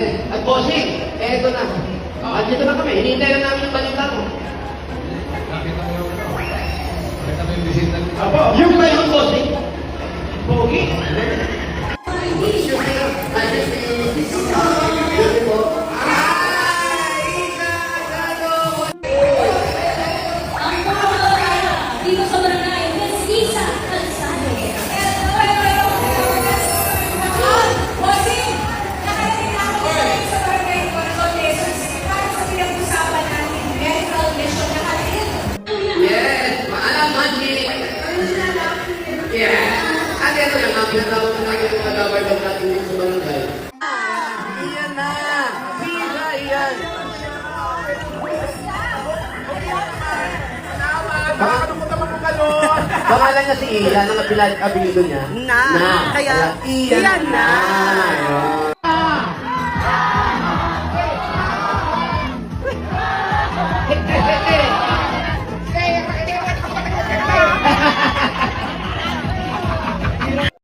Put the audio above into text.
At bossing, eto na. At dito na kami, hinihintay lang namin yung balita mo. Nakita mo yung ano? Nakita mo yung bisita? Apo, yung ba yung bossing? Pogi. Ang lang ang pinatawag na yung natin dito sa barangay. Iyan na. Pila, iyan. Pangalan niya si Ilan, ang apelyido niya. Na. Kaya, iyan na.